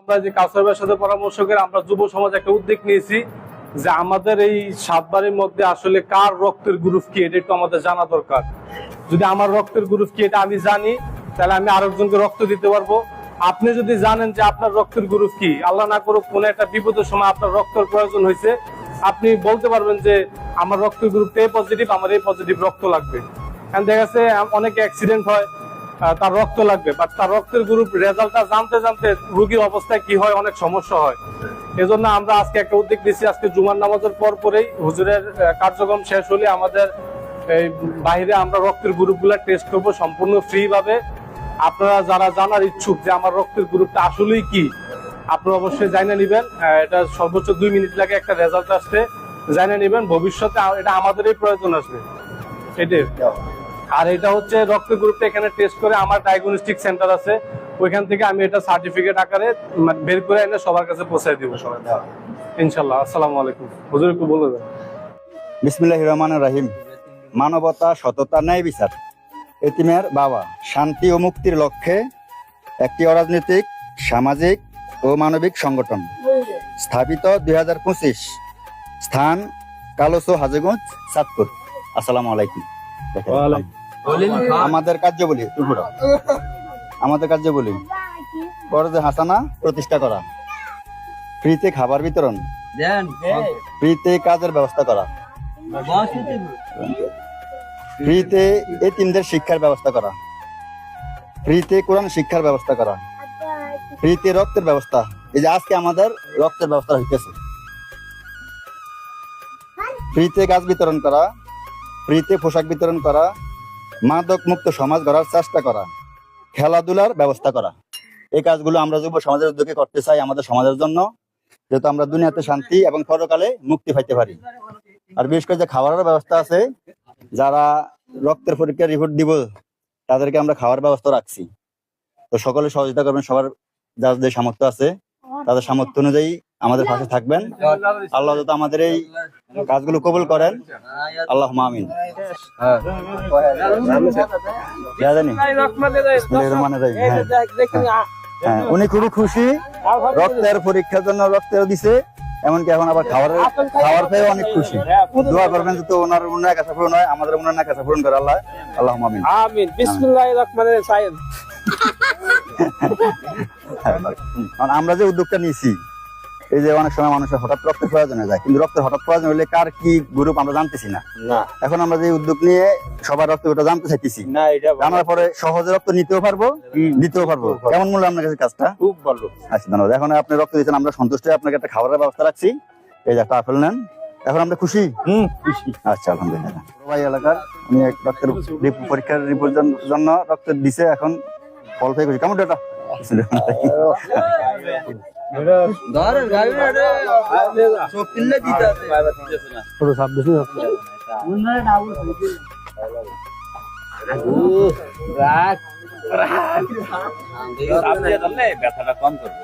আমরা যে কাউসারের সাথে পরামর্শ করে আমরা যুব সমাজ একটা উদ্যোগ নিয়েছি যে আমাদের এই সাতবারের মধ্যে আসলে কার রক্তের গ্রুপ কি, এটা একটু আমাদের জানা দরকার। যদি আমার রক্তের গ্রুপ কি, এটা আমি জানি, তাহলে আমি আরেকজনকে রক্ত দিতে পারব। আপনি যদি জানেন যে আপনার রক্তের গ্রুপ কি, আল্লাহ না করুক, কোনো একটা বিপদের সময় আপনার রক্তের প্রয়োজন হয়েছে, আপনি বলতে পারবেন যে আমার রক্তের গ্রুপ এ পজিটিভ আমার এই পজিটিভ রক্ত লাগবে। কারণ দেখা যাচ্ছে অনেক অ্যাক্সিডেন্ট হয় তার রক্ত লাগবে। বাট তার রক্তের গ্রুপ রেজাল্টটা জানতে জানতে রোগীর অবস্থায় কি হয়, অনেক সমস্যা হয়। এজন্য আমরা আজকে একটা উদ্যোগ নিচ্ছি আজকে জুমার নামাজের পর পরেই হুজুরের কার্যক্রম শেষ হলে আমাদের এই বাইরে আমরা রক্তের গ্রুপগুলো টেস্ট করব সম্পূর্ণ ফ্রি ভাবে। আপনারা যারা জানার ইচ্ছুক যে আমার রক্তের গ্রুপটা আসলেই কি, আপনারা অবশ্যই জানিয়ে নেবেন। এটা সর্বোচ্চ দুই মিনিট লাগে একটা রেজাল্ট আসতে। জানিয়ে নেবেন, ভবিষ্যতে এটা আমাদেরই প্রয়োজন আসবে। এটাই। আর এটা হচ্ছে রক্ত গ্রুপটা এখানে টেস্ট করে আমার ডায়াগনস্টিক সেন্টার আছে। ওইখান থেকে আমি এটা সার্টিফিকেট আকারে বের করে এনে সবার কাছে পৌঁছায় দিব। সবাই ইনশাল্লাহ আসসালামু আলাইকুম। হুজুর একটু বলে দেন। বিসমিল্লাহ রহমান রাহিম। মানবতা সততা ন্যায় বিচার। এতিমের বাবা। শান্তি ও মুক্তির লক্ষ্যে একটি অরাজনৈতিক সামাজিক ও মানবিক সংগঠন। স্থাপিত দুই হাজার পঁচিশ স্থান কালোসো হাজগঞ্জ চাঁদপুর। আসসালামু আলাইকুম। আমাদের কার্যাবলী টুকুরা আমাদের কার্যাবলী বড়দের হাসানা প্রতিষ্ঠা করা। ফ্রিতে খাবার বিতরণ। ফ্রিতে কাজের ব্যবস্থা করা। ফ্রিতে এই এতিমদের শিক্ষার ব্যবস্থা করা। ফ্রিতে কোরআন শিক্ষার ব্যবস্থা করা। ফ্রিতে রক্তের ব্যবস্থা। এই যে আজকে আমাদের রক্তের ব্যবস্থা হইতেছে। ফ্রিতে গাছ বিতরণ করা। ফ্রিতে পোশাক বিতরণ করা। মাদক মুক্ত সমাজ গড়ার চেষ্টা করা, খেলাধুলার ব্যবস্থা করা। এই কাজগুলো আমরা যুব সমাজের উদ্যোগে করতে চাই আমাদের সমাজের জন্য, যেহেতু আমরা দুনিয়াতে শান্তি এবং পরকালে মুক্তি পাইতে পারি। আর বিশেষ করে যে খাবারের ব্যবস্থা আছে, যারা রক্তের পরীক্ষার রিপোর্ট দিব, তাদেরকে আমরা খাওয়ার ব্যবস্থা রাখছি। তো সকলে সহযোগিতা করবেন, সবার যার যে সামর্থ্য আছে, তাদের সামর্থ্য অনুযায়ী আমাদের পাশে থাকবেন। আল্লাহ আমাদের এই কাজগুলো কবুল করেন। আল্লাহ রহমানির রহিম, হ্যাঁ। হ্যাঁ, উনি খুবই খুশি। রক্তের পরীক্ষার জন্য রক্তেও দিছে। এমনকি এখন আবার খাবার খাবার পেয়ে অনেক খুশি। দোয়া করবেন যাতে ওনার উন্নয়ন কাছে পূরণ হয় আমাদের উন্নয়ন কাছে পূরণ করে আল্লাহ। আল্লাহ আমিন। আমিন। বিসমিল্লাহির রহমানির রহিম আমরা যে উদ্যোগটা নিয়েছি এই যে অনেক সময় মানুষের হঠাৎ রক্তের প্রয়োজন হয়ে যায় কিন্তু রক্তের হঠাৎ প্রয়োজন হলে কার কি গ্রুপ আমরা জানতেছি না। এখন আমরা যে উদ্যোগ নিয়ে সবার রক্ত ওটা জানতে চাইতেছি। জানার পরে সহজে রক্ত নিতেও পারব দিতেও পারব। কেমন মূল্য আপনার কাছে কাজটা? খুব ভালো। আচ্ছা ধন্যবাদ। এখন আপনি রক্ত দিচ্ছেন আমরা সন্তুষ্ট আপনাকে একটা খাবারের ব্যবস্থা রাখছি। এই যে একটা আপেল নেন। এখন আমরা খুশি? হুম খুশি। আচ্ছা আলহামদুলিল্লাহ। ভাই এলাকার উনি এক রক্তের পরীক্ষার রিপোর্ট জন্য রক্ত দিছে এখন ফল পেয়ে খুশি। কেমন এটা ব্যথাটা কম করবে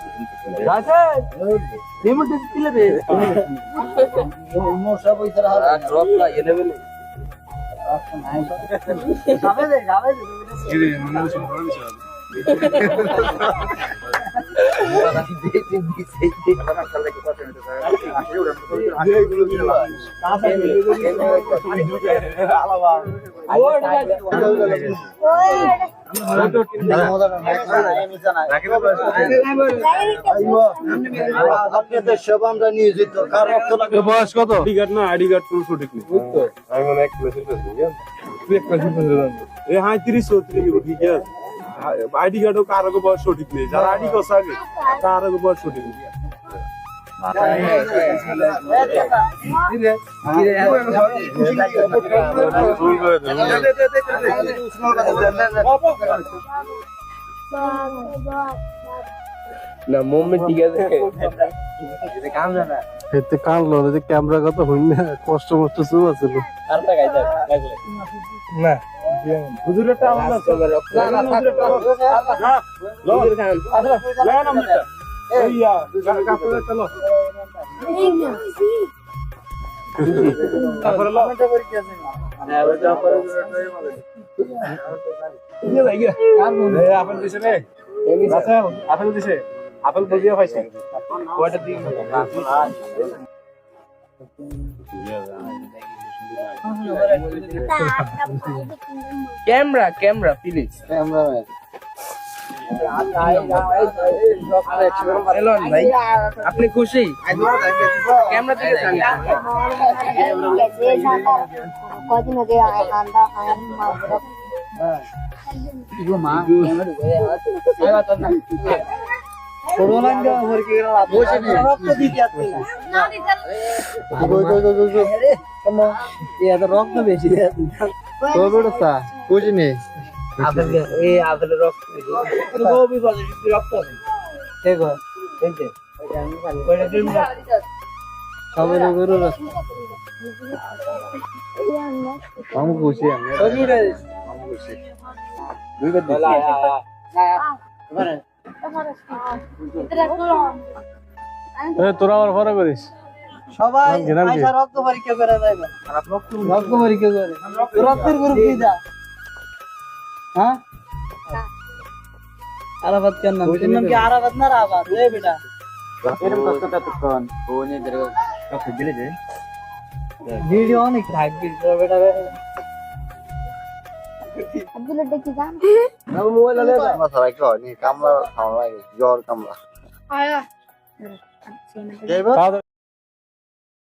যাবে যাবে আপনাদের সব আমরা নিয়োজিত কার রক্ত বয়স কত কার্ড না আইডি কার্ড পুরো সঠিক নেই আমি মানে এক ক্লাসের এই হ্যাঁ তিরিশ চৌত্রিশ ঠিক আছে আইডি কার্ডও কারও বয়স সঠিক নেই। যারা আইডি করছে আগে কারও বয়স সঠিক নেই। না মুম্বাই ঠিক আছে। কাম জানা এতে কানলো যে ক্যামেরা কত হইন না কষ্ট মষ্ট চুপ আছিল আরটা গাইতে না হুজুরেরটা না এইয়া কাপড়ের চলো তারপরে লো এই আপেল দিছে রে আপেল আপেল দিছে আপেল বুঝিয়ে পাইছি কয়টা দিন ক্যামেরা ক্যামেরা প্লিজ এলন ভাই আপনি খুশি? ক্যামেরা থেকে কদিন আগে রক্ত বেশি। বুঝিনি। আমি খুশি আমি এ, তোরা আমার পরে করিস। সবাই? আয়সা রক্ত পরীক্ষা করে দেয় রক্ত পরীক্ষা করে। রক্তের গ্রুপ কি দা হ্যাঁ? আরাফাত কেন নাম তোর নাম কি আরাফাত না রাফাত এ বেটা। এরকম কষ্ট কতক্ষণ ও নিয়ে দিলে ভিডিও অনেক থাকবি अब्दुल अड्डे की काम ना मोबाइल ले ले ना सराय को नहीं काम ला थाम ला जोर काम ला आया जय बात